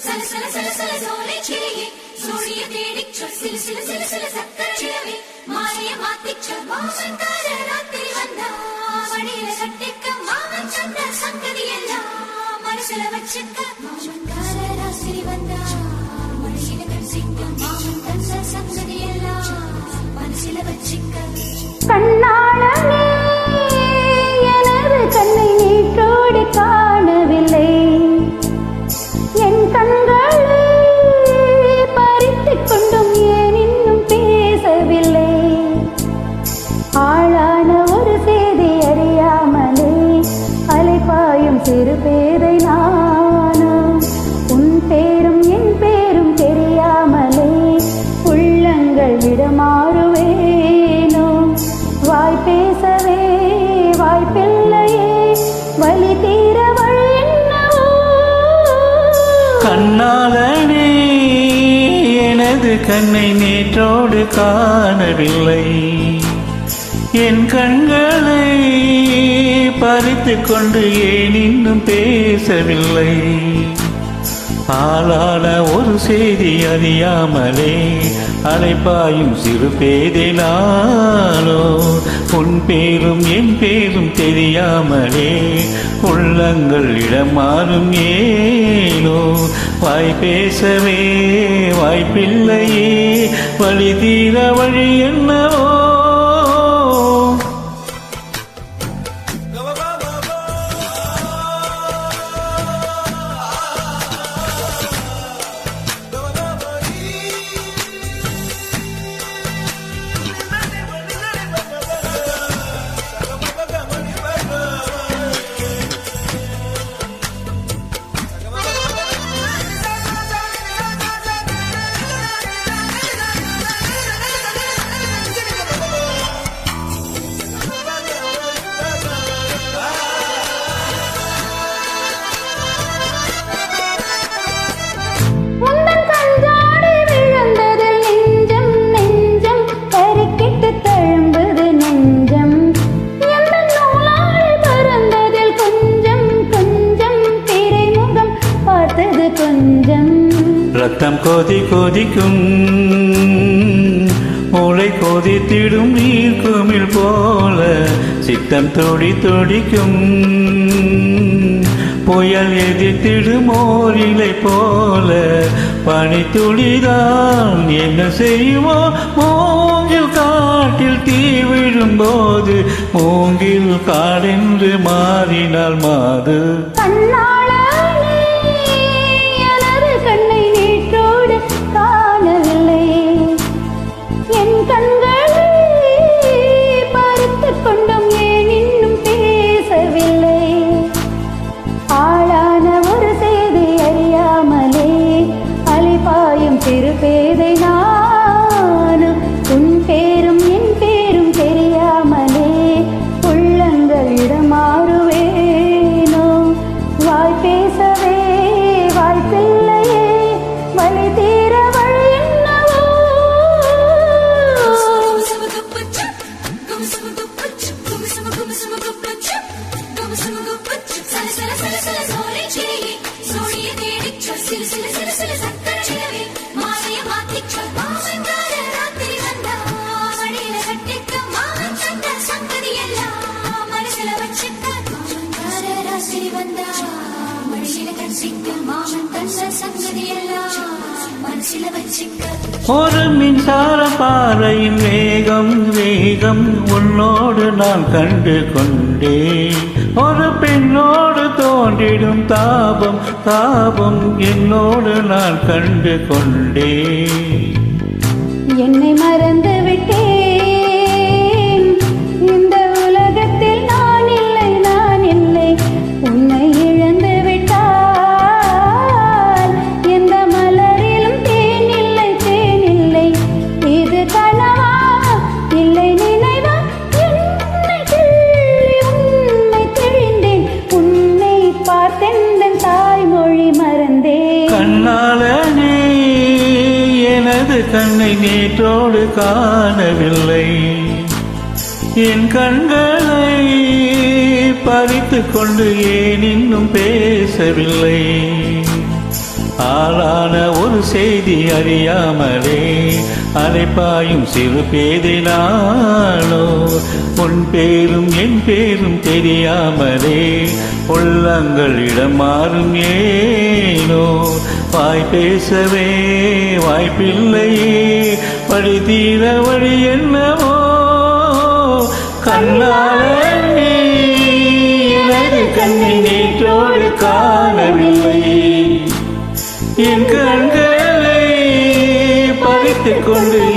Sele sele sele sele zorla içeriği Soruya değdik çöz Sile sile sile sile sen காணவில்லை. என் கண்களை பறித்துக் கொண்டும் ஏன் இன்னும் பேசவில்லை? ஆளான ஒரு செய்தி அறியாமலே அலைப்பாயும் சிறு பேரை நானும் உன் பேரும் என் பேரும் தெரியாமலே உள்ளங்கள் விடமாறும் கண்ணாலனே எனது கண்ணை நேற்றோடு காணவில்லை. என் கண்களை பறித்து கொண்டு ஏன் இன்னும் பேசவில்லை? ஆளான ஒரு செய்தி அறியாமலே அலைப்பாயும் சிறு பேதினாலோ. உன் பேரும் என் பேரும் தெரியாமலே உள்ளங்கள் இடமாறும் ஏனோ. வாய் பேசவே வாய்ப்பில்லையே. வழி தீர வழி என்ன ரத்தம் கொதி கொதிக்கும். மூளை கொதித்திடும் நீர் குமிழ் போல சித்தம் தொடி தொடிக்கும். புயல் எதிர்த்திடும் ஓரிலை போல பனி துளிதான் என்ன செய்யுமோ? மூங்கில் காட்டில் தீ விழும்போது மூங்கில் காடென்று மாறினால் மாது. கண்ணா சிறி வந்தா மனுஷன கட்சிக்க மாமன் தன் சங்கதியெல்லாம் மனசில வச்சுக்க ஒரு மின்சார பாறையின் வேகம் வேகம் உன்னோடு நான் கண்டு கொண்டேன் ஒரு பெண்ணோடு தோன்றிடும் தாபம் தாபம் என்னோடு நான் கண்டு கொண்டேன் என்னை மறந்து விட்டேன் நேற்றோடு காணவில்லை. என் கண்களை பறித்து கொண்டு ஏன் இன்னும் பேசவில்லை? ஆளான ஒரு செய்தி அறியாமலே அலைப்பாயும் சிறு பேதினாலோ உன் பேரும் என் பேரும் தெரியாமலே உள்ளங்களிடம் மாறும் ஏனோ வாய் பேசவே வாய்ப்பில்லையே வழி தீர வழி என்னவோ? கண்ணாலே எனது கண்ணை காணவில்லை. என் கண்களை பறித்துக் கொண்டு